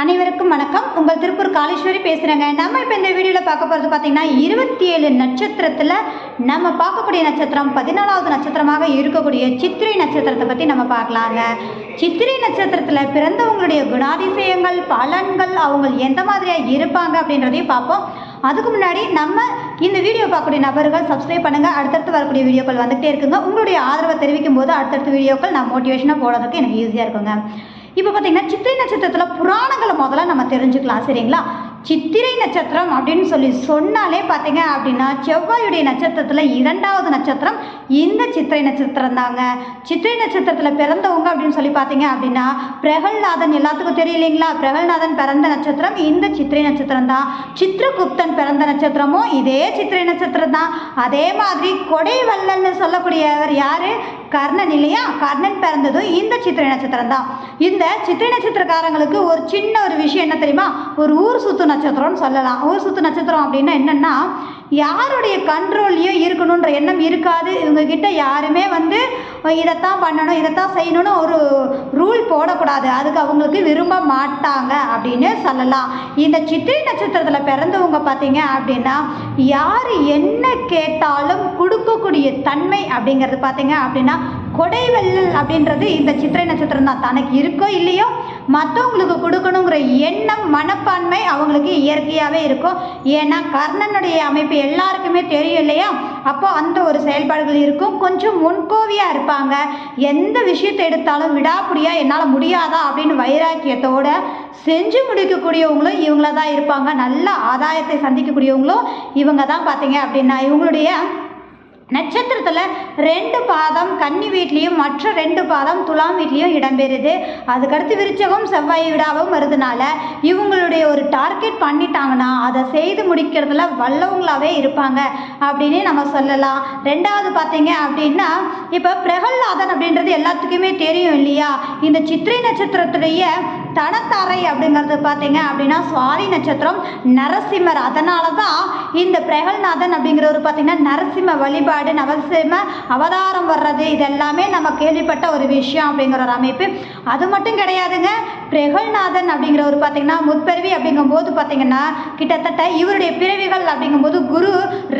அனைவருக்கும் வணக்கம். உங்கள் திருப்பூர் காளீஸ்வரி பேசுகிறேங்க நம்ம இப்போ இந்த வீடியோவில் பார்க்க போகிறது பார்த்தீங்கன்னா இருபத்தி ஏழு நட்சத்திரத்தில் நம்ம பார்க்கக்கூடிய நட்சத்திரம் பதினாலாவது நட்சத்திரமாக இருக்கக்கூடிய சித்திரை நட்சத்திரத்தை பற்றி நம்ம பார்க்கலாங்க. சித்திரை நட்சத்திரத்தில் பிறந்தவங்களுடைய குணாதிசயங்கள் பலன்கள் அவங்க எந்த மாதிரியாக இருப்பாங்க அப்படின்றதையும் பார்ப்போம். அதுக்கு முன்னாடி நம்ம இந்த வீடியோ பார்க்கக்கூடிய நபர்கள் சப்ஸ்கிரைப் பண்ணுங்கள் அடுத்தடுத்து வரக்கூடிய வீடியோக்கள் வந்துகிட்டே இருக்குங்க. உங்களுடைய ஆதரவை தெரிவிக்கும் போது அடுத்தடுத்த வீடியோக்கள் நான் மோட்டிவேஷனாக போடுறதுக்கு எனக்கு ஈஸியாக இருக்குங்க. இப்போ பார்த்தீங்கன்னா சித்திரை நட்சத்திரத்தில் புராணங்களை முதல்ல நம்ம தெரிஞ்சுக்கலாம் சரிங்களா? சித்திரை நட்சத்திரம் அப்படின்னு சொல்லி சொன்னாலே பார்த்தீங்க அப்படின்னா செவ்வாயுடைய நட்சத்திரத்தில் இரண்டாவது நட்சத்திரம் இந்த சித்திரை நட்சத்திரம் தாங்க. சித்திரை நட்சத்திரத்தில் பிறந்தவங்க அப்படின்னு சொல்லி பார்த்தீங்க அப்படின்னா பிரகல்நாதன் எல்லாத்துக்கும் தெரியலீங்களா பிரகல்நாதன் பிறந்த நட்சத்திரம் இந்த சித்திரை நட்சத்திரம் தான். சித்திரகுப்தன் பிறந்த நட்சத்திரமும் இதே சித்திரை நட்சத்திரம் தான். அதே மாதிரி கொடைவள்ளல்னு சொல்லக்கூடியவர் யார்? கர்ணன் இல்லையா கர்ணன் பிறந்ததும் இந்த சித்திரை நட்சத்திரம் தான் இந்த சித்திரை நட்சத்திரக்காரங்களுக்கு ஒரு சின்ன ஒரு விஷயம் என்ன தெரியுமா? ஒரு ஊர் சுத்து நட்சத்திரம்னு சொல்லலாம். ஊர் சுத்து நட்சத்திரம் அப்படின்னா என்னென்னா யாருடைய கண்ட்ரோல்லையும் இருக்கணுன்ற எண்ணம் இருக்காது. இவங்கக்கிட்ட யாருமே வந்து இதைத்தான் பண்ணணும் இதைத்தான் செய்யணும்னு ஒரு ரூல் போடக்கூடாது. அதுக்கு அவங்களுக்கு விரும்ப மாட்டாங்க அப்படின்னு சொல்லலாம். இந்த சித்திரை நட்சத்திரத்தில் பிறந்தவங்க பார்த்தீங்க அப்படின்னா யார் என்ன கேட்டாலும் கொடுக்கக்கூடிய தன்மை அப்படிங்கிறது பார்த்தீங்க அப்படின்னா கொடைவெள்ளல் அப்படின்றது இந்த சித்திரை நட்சத்திரம் தான். தனக்கு இருக்கோ இல்லையோ மற்றவங்களுக்கு கொடுக்கணுங்கிற எண்ணம் மனப்பான்மை அவங்களுக்கு இயற்கையாகவே இருக்கும். ஏன்னா கர்ணனுடைய அமைப்பு எல்லாருக்குமே தெரியும் இல்லையா? அப்போ அந்த ஒரு செயல்பாடுகள் இருக்கும். கொஞ்சம் முன்கோவியாக இருப்பாங்க. எந்த விஷயத்தை எடுத்தாலும் விடாப்பிடியா என்னால் முடியாதா அப்படின்னு வைராக்கியத்தோட செஞ்சு முடிக்கக்கூடியவங்களும் இவங்கள தான் இருப்பாங்க. நல்ல ஆதாயத்தை சந்திக்கக்கூடியவங்களும் இவங்க தான் பார்த்தீங்க அப்படின்னா இவங்களுடைய நட்சத்திரத்தில் ரெண்டு பாதம் கன்னி வீட்லேயும் மற்ற ரெண்டு பாதம் துலாம் வீட்லேயும் இடம்பெறுது. அதுக்கடுத்து விருச்சகம் செவ்வாய் விடாவும் வருதுனால இவங்களுடைய ஒரு டார்கெட் பண்ணிட்டாங்கன்னா அதை செய்து முடிக்கிறதுல வல்லவங்களாகவே இருப்பாங்க அப்படின்னு நம்ம சொல்லலாம். ரெண்டாவது பார்த்தீங்க அப்படின்னா இப்போ பிரகல்லாதன் அப்படின்றது எல்லாத்துக்குமே தெரியும் இல்லையா? இந்த சித்திரை நட்சத்திரத்துடைய தனத்தாரை அப்படிங்கிறது பார்த்தீங்க அப்படின்னா சுவாதி நட்சத்திரம் நரசிம்மர். அதனால தான் இந்த பிரகல்நாதன் அப்படிங்கிறவர் பார்த்தீங்கன்னா நரசிம்ம வழிபாடு நரசிம்ம அவதாரம் வர்றது இதெல்லாமே நம்ம கேள்விப்பட்ட ஒரு விஷயம் அப்படிங்கிற ஒரு அமைப்பு. அது மட்டும் கிடையாதுங்க பிரகல்நாதன் அப்படிங்கிறவர் பார்த்தீங்கன்னா முற்பிறவி அப்படிங்கும்போது பார்த்தீங்கன்னா கிட்டத்தட்ட இவருடைய பிறவிகள் அப்படிங்கும்போது குரு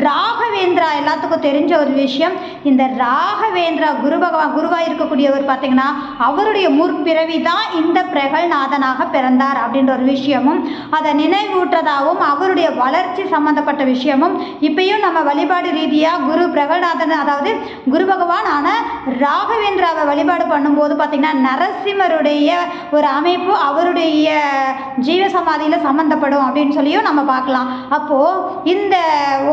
ராகவேந்திரா எல்லாத்துக்கும் தெரிஞ்ச ஒரு விஷயம். இந்த ராகவேந்திரா குரு பகவான் குருவாக இருக்கக்கூடியவர் பார்த்தீங்கன்னா அவருடைய முற்பிறவி தான் இந்த பிரகல்நாதன். பிரகல்நாதனாக பிறந்தார் அப்படின்ற ஒரு விஷயமும் அதை நினைவூற்றதாகவும் அவருடைய வளர்ச்சி சம்பந்தப்பட்ட விஷயமும் இப்பயும் நம்ம வழிபாடு ரீதியாக குரு பிரகல்நாதன் அதாவது குரு பகவான் ஆன ராகவேந்திராவை வழிபாடு பண்ணும்போது பார்த்திங்கன்னா நரசிம்மருடைய ஒரு அமைப்பு அவருடைய ஜீவ சமாதியில் சம்மந்தப்படும் அப்படின்னு சொல்லியும் நம்ம பார்க்கலாம். அப்போது இந்த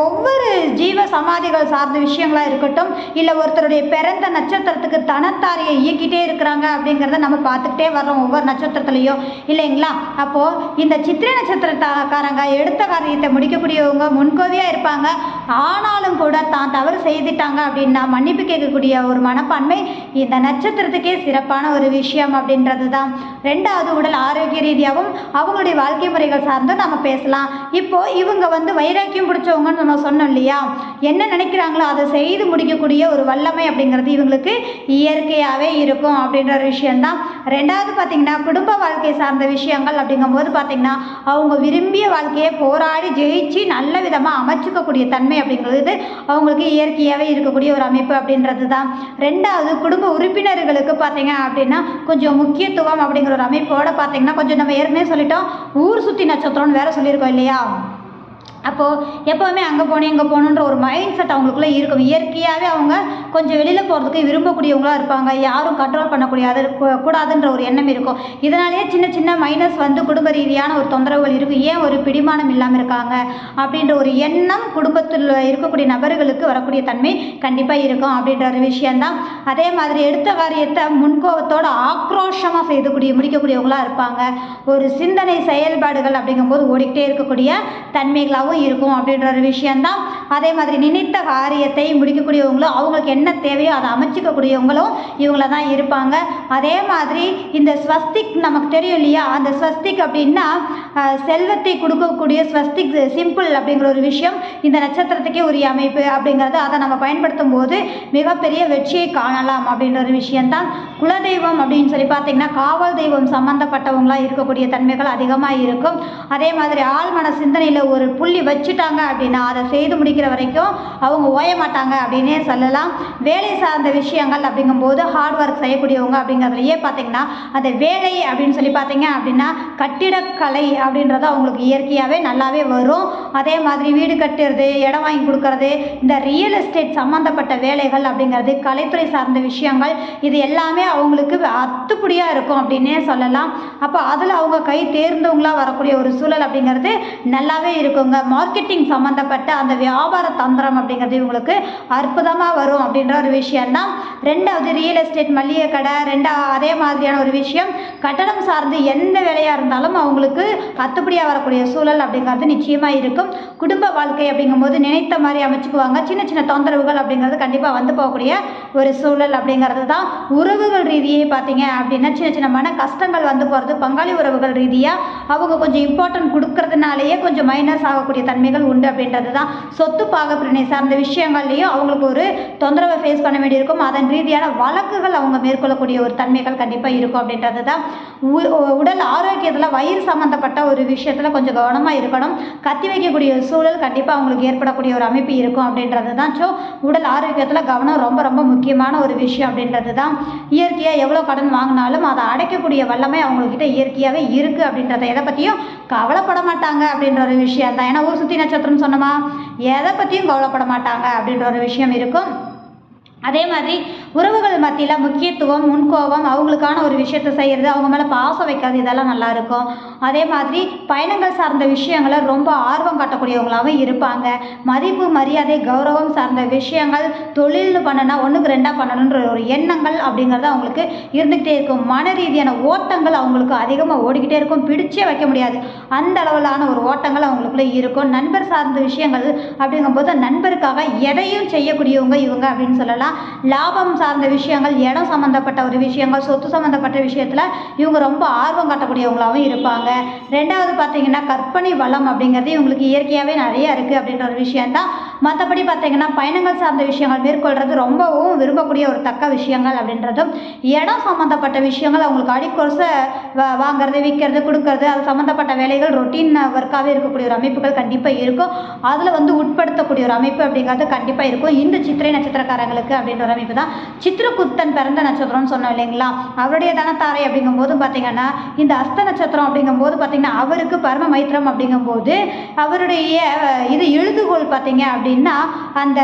ஒவ்வொரு ஜீவ சமாதிகள் சார்ந்த விஷயங்களாக இருக்கட்டும் இல்லை ஒருத்தருடைய பிறந்த நட்சத்திரத்துக்கு தனத்தாரியை இயக்கிட்டே இருக்கிறாங்க அப்படிங்கிறத நம்ம பார்த்துக்கிட்டே வர்றோம் ஒவ்வொரு நட்சத்திரத்துலையும். இல்லைங்களா? அப்போது இந்த சித்திரை நட்சத்திரக்காரங்க எடுத்த காரியத்தை முடிக்கக்கூடியவங்க முன்கோவியாக இருப்பாங்க. ஆனாலும் கூட தான் தவறு செய்துட்டாங்க அப்படின்னா மன்னிப்பு கேட்கக்கூடிய ஒரு மனப்பான்மை இந்த நட்சத்திரத்துக்கே சிறப்பான ஒரு விஷயம் அப்படின்றது தான் ரெண்டாவது உடல் ஆரோக்கிய ரீதியாகவும் அவங்களுடைய வாழ்க்கை முறைகள் சார்ந்தும் நம்ம பேசலாம். இப்போ இவங்க வந்து வைராக்கியம் பிடிச்சவங்கன்னு நம்ம சொன்னோம் இல்லையா? என்ன நினைக்கிறாங்களோ அதை செய்து முடிக்கக்கூடிய ஒரு வல்லமை அப்படிங்கிறது இவங்களுக்கு இயற்கையாகவே இருக்கும் அப்படின்ற ஒரு விஷயந்தான் ரெண்டாவது பார்த்திங்கன்னா குடும்ப வாழ்க்கை சார்ந்த விஷயங்கள் அப்படிங்கும்போது பார்த்திங்கன்னா அவங்க விரும்பிய வாழ்க்கையை போராடி ஜெயிச்சு நல்ல விதமாக அமைச்சிக்கக்கூடிய தன்மை அப்படிங்கிறது அவங்களுக்கு இயற்கையாகவே இருக்கக்கூடிய ஒரு அமைப்பு அப்படின்றது தான் ரெண்டாவது குடும்ப உறுப்பினர்களுக்கு பார்த்தீங்க அப்படின்னா கொஞ்சம் முக்கியத்துவம் அப்படிங்கிற ஒரு அமைப்போட பார்த்திங்கன்னா கொஞ்சம் நம்ம ஏற்கனவே சொல்லிட்டோம் ஊர் சுற்றி நட்சத்திரம்னு வேற சொல்லியிருக்கோம் இல்லையா? அப்போது எப்போவுமே அங்கே போகணும் இங்கே போகணுன்ற ஒரு மைண்ட் செட் அவங்களுக்குள்ளே இருக்கும். இயற்கையாகவே அவங்க கொஞ்சம் வெளியில் போகிறதுக்கு விரும்பக்கூடியவங்களாக இருப்பாங்க. யாரும் கண்ட்ரோல் பண்ணக்கூடியது கூ- கூடாதுன்ற ஒரு எண்ணம் இருக்கும். இதனாலேயே சின்ன சின்ன மைனஸ் வந்து குடும்ப ரீதியான ஒரு தொந்தரவுகள் இருக்கும் ஏன் ஒரு பிடிமானம் இல்லாமல் இருக்காங்க? அப்படின்ற ஒரு எண்ணம் குடும்பத்தில் இருக்கக்கூடிய நபர்களுக்கு வரக்கூடிய தன்மை கண்டிப்பாக இருக்கும் அப்படின்ற ஒரு விஷயந்தான் அதே மாதிரி எடுத்த காரியத்தை முன்கோபத்தோடு ஆக்ரோஷமாக செய்துக்கூடிய முடிக்கக்கூடியவங்களாக இருப்பாங்க. ஒரு சிந்தனை செயல்பாடுகள் அப்படிங்கும்போது ஓடிக்கிட்டே இருக்கக்கூடிய தன்மைகளாகவும் நல்லாவும் இருக்கும் அப்படின்ற ஒரு விஷயந்தான். அதே மாதிரி நினைத்த காரியத்தை முடிக்கக்கூடியவங்களும் அவங்களுக்கு என்ன தேவையோ அதை அமைச்சிக்கக்கூடியவங்களும் இவங்கள தான் இருப்பாங்க. அதே மாதிரி இந்த ஸ்வஸ்திக் நமக்கு தெரியும் இல்லையா? அந்த ஸ்வஸ்திக் அப்படின்னா செல்வத்தை கொடுக்கக்கூடிய ஸ்வஸ்திக் சிம்பிள் அப்படிங்கிற ஒரு விஷயம். இந்த நட்சத்திரத்துக்கே உரிய அமைப்பு அப்படிங்கிறது அதை நம்ம பயன்படுத்தும் போது மிகப்பெரிய வெற்றியை காணலாம் அப்படின்ற ஒரு விஷயம்தான் குலதெய்வம் அப்படின்னு சொல்லி பார்த்தீங்கன்னா காவல் தெய்வம் சம்மந்தப்பட்டவங்களாக இருக்கக்கூடிய தன்மைகள் அதிகமாக இருக்கும். அதே மாதிரி ஆழ்மன சிந்தனையில் ஒரு புள்ளி வச்சுட்டாங்க அப்படின்னா அதை செய்து முடிக்கிற வரைக்கும் அவங்க ஓய மாட்டாங்க அப்படின்னே சொல்லலாம். வேலை சார்ந்த விஷயங்கள் அப்படிங்கும்போது ஹார்ட் ஒர்க் செய்யக்கூடியவங்க அப்படிங்கிறதுலையே பார்த்தீங்கன்னா அந்த வேலை அப்படின்னு சொல்லி பார்த்தீங்க அப்படின்னா கட்டிடக்கலை அப்படின்றது அவங்களுக்கு இயற்கையாகவே நல்லாவே வரும். அதே மாதிரி வீடு கட்டுறது இடம் வாங்கி கொடுக்கறது இந்த ரியல் எஸ்டேட் சம்மந்தப்பட்ட வேலைகள் அப்படிங்கிறது கலைத்துறை சார்ந்த விஷயங்கள் இது எல்லாமே அவங்களுக்கு அத்துப்படியாக இருக்கும் அப்படின்னே சொல்லலாம். அப்போ அதில் அவங்க கை தேர்ந்தவங்களாக வரக்கூடிய ஒரு சூழல் அப்படிங்கிறது நல்லாவே இருக்குங்க. மார்க்கெட்டிங் சம்மந்தப்பட்ட அந்த வியாபார தந்திரம் அப்படிங்கிறது இவங்களுக்கு அற்புதமாக வரும் அப்படின்ற ஒரு விஷயம்தான். ரெண்டாவது ரியல் எஸ்டேட் மளிகை கடை ரெண்டா அதே மாதிரியான ஒரு விஷயம். கட்டணம் சார்ந்து எந்த வேலையாக இருந்தாலும் அவங்களுக்கு அத்துப்படியாக வரக்கூடிய சூழல் அப்படிங்கிறது நிச்சயமாக இருக்கும். குடும்ப வாழ்க்கை அப்படிங்கும்போது நினைத்த மாதிரி அமைச்சுக்குவாங்க. சின்ன சின்ன தொந்தரவுகள் அப்படிங்கிறது கண்டிப்பாக வந்து போகக்கூடிய ஒரு சூழல் அப்படிங்கிறது தான் உறவுகள் ரீதியே பார்த்தீங்க அப்படின்னா சின்ன சின்ன மன கஷ்டங்கள் வந்து போகிறது பங்காளி உறவுகள் ரீதியாக அவங்க கொஞ்சம் இம்பார்ட்டன்ட் கொடுக்கறதுனாலேயே கொஞ்சம் மைனஸ் ஆகக்கூடிய தன்மைகள் உண்டு அப்படின்றது தான் சொத்து பாகப்பிரிவினை சார்ந்த விஷயங்கள்லையும் அவங்களுக்கு ஒரு தொந்தரவை ஃபேஸ் பண்ண வேண்டியிருக்கும் அதன் ரீதியான வழக்குகள் அவங்க மேற்கொள்ளக்கூடிய ஒரு தன்மைகள் கண்டிப்பாக இருக்கும் அப்படின்றது தான் உ- உடல் ஆரோக்கியத்தில் வயிறு சம்மந்தப்பட்ட ஒரு விஷயத்தில் கொஞ்சம் கவனமாக இருக்கணும். கத்தி வைக்கக்கூடிய சூழல் கண்டிப்பாக அவங்களுக்கு ஏற்படக்கூடிய ஒரு அமைப்பு இருக்கும் அப்படின்றது தான் ஸோ உடல் ஆரோக்கியத்தில் கவனம் ரொம்ப ரொம்ப முக்கியமான ஒரு விஷயம் அப்படின்றது தான் இயற்கையாக எவ்வளோ கடன் வாங்கினாலும் அதை அடைக்கக்கூடிய வல்லமை அவங்கக்கிட்ட இயற்கையாகவே இருக்குது அப்படின்றத எதை பற்றியும் கவலைப்பட மாட்டாங்க அப்படின்ற ஒரு விஷயம் தான் ஏன்னா ஊர் சுற்றி நட்சத்திரம்னு சொன்னோமா? எதை பற்றியும் கவலைப்பட மாட்டாங்க அப்படின்ற ஒரு விஷயம் இருக்கும். அதே மாதிரி உறவுகள் மத்தியில் முக்கியத்துவம் முன்கோபம் அவங்களுக்கான ஒரு விஷயத்த செய்கிறது அவங்க மேலே பாசம் வைக்கிறது இதெல்லாம் நல்லாயிருக்கும் அதே மாதிரி பயணங்கள் சார்ந்த விஷயங்களை ரொம்ப ஆர்வம் காட்டக்கூடியவங்களாகவும் இருப்பாங்க. மதிப்பு மரியாதை கௌரவம் சார்ந்த விஷயங்கள் தொழில்னு பண்ணனா ஒன்றுக்கு ரெண்டாக பண்ணணுன்ற ஒரு எண்ணங்கள் அப்படிங்கிறது அவங்களுக்கு இருந்துக்கிட்டே இருக்கும். மன ரீதியான ஓட்டங்கள் அவங்களுக்கு அதிகமாக ஓடிக்கிட்டே இருக்கும். பிடிச்சே வைக்க முடியாது. அந்த அளவிலான ஒரு ஓட்டங்கள் அவங்களுக்குள்ள இருக்கும். நண்பர் சார்ந்த விஷயங்கள் அப்படிங்கும்போது நண்பருக்காக எதையும் செய்யக்கூடியவங்க இவங்க அப்படின்னு சொல்லலாம். லாபம் சார்ந்த விஷயங்கள் இடம் சம்மந்தப்பட்ட ஒரு விஷயங்கள் சொத்து சம்மந்தப்பட்ட விஷயத்தில் இவங்க ரொம்ப ஆர்வம் காட்டக்கூடியவங்களாகவும் இருப்பாங்க. ரெண்டாவது பார்த்தீங்கன்னா கற்பனை வளம் அப்படிங்கிறது இவங்களுக்கு இயற்கையாகவே நிறைய இருக்குது அப்படின்ற ஒரு விஷயந்தான் மற்றபடி பார்த்தீங்கன்னா பயணங்கள் சார்ந்த விஷயங்கள் மேற்கொள்கிறது ரொம்பவும் விரும்பக்கூடிய ஒரு தக்க விஷயங்கள் அப்படின்றதும் இடம் சம்மந்தப்பட்ட விஷயங்கள் அவங்களுக்கு அடிக்கொருச வாங்கிறது விற்கிறது கொடுக்கறது அது சம்மந்தப்பட்ட வேலைகள் ரொட்டீன் ஒர்க்காகவே இருக்கக்கூடிய ஒரு அமைப்புகள் கண்டிப்பாக இருக்கும். அதில் வந்து உட்படுத்தக்கூடிய ஒரு அமைப்பு அப்படிங்கிறது கண்டிப்பாக இருக்கும். இந்த சித்திரை நட்சத்திரக்காரங்களுக்கு அப்படின்ற ஒரு அமைப்பு தான். சித்திரகுத்தன் பிறந்த நட்சத்திரம்னு சொன்னோம் இல்லைங்களா? அவருடைய தனத்தாரை அப்படிங்கும்போது பார்த்தீங்கன்னா இந்த அஸ்த நட்சத்திரம் அப்படிங்கும்போது பார்த்தீங்கன்னா அவருக்கு பரம மைத்திரம் அப்படிங்கும்போது அவருடைய இது எழுதுகோள் பார்த்தீங்க அப்படின்னா அந்த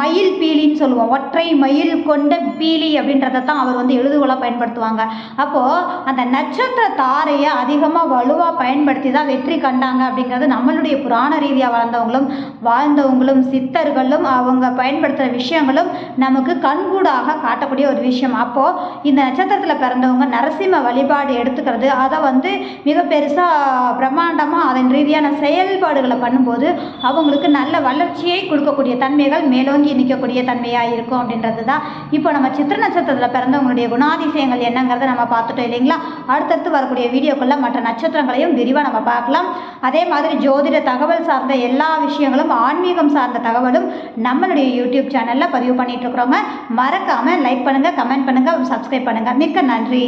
மயில் பீலின்னு சொல்லுவோம். ஒற்றை மயில் கொண்ட பீலி அப்படின்றத தான் அவர் வந்து எழுதுகோளாக பயன்படுத்துவாங்க. அப்போது அந்த நட்சத்திர தாரையை அதிகமாக வலுவாக பயன்படுத்தி தான் வெற்றி கண்டாங்க அப்படிங்கிறது நம்மளுடைய புராண ரீதியாக வாழ்ந்தவங்களும் வாழ்ந்தவங்களும் சித்தர்களும் அவங்க பயன்படுத்துகிற விஷயங்களும் நமக்கு கண்கூடாக காட்டக்கூடிய ஒரு விஷயம். அப்போது இந்த நட்சத்திரத்தில் பிறந்தவங்க நரசிம்ம வழிபாடு எடுத்துக்கிறது. அதை வந்து மிக பெருசாக பிரம்மாண்டமாக அதன் ரீதியான செயல்பாடுகளை பண்ணும்போது அவங்களுக்கு நல்ல வளர்ச்சியை கொடுக்கக்கூடிய தன்மைகள் மேலோங்கி நிற்கக்கூடிய தன்மையாக இருக்கும் அப்படின்றது தான் இப்போ நம்ம சித்திர நட்சத்திரத்தில் பிறந்தவங்களுடைய குணாதிசயங்கள் என்னங்கிறத நம்ம பார்த்துட்டோம் இல்லைங்களா? அடுத்தடுத்து வரக்கூடிய வீடியோக்களில் மற்ற நட்சத்திரங்களையும் விரிவாக நம்ம பார்க்கலாம். அதே மாதிரி ஜோதிட தகவல் சார்ந்த எல்லா விஷயங்களும் ஆன்மீகம் சார்ந்த தகவலும் நம்மளுடைய யூடியூப் சேனலில் பதிவு பண்ணிட்டு இருக்கிறோங்க. மறக்காமல் லைக் பண்ணுங்கள் கமெண்ட் பண்ணுங்கள் சப்ஸ்கிரைப் பண்ணுங்கள் மிக்க நன்றி.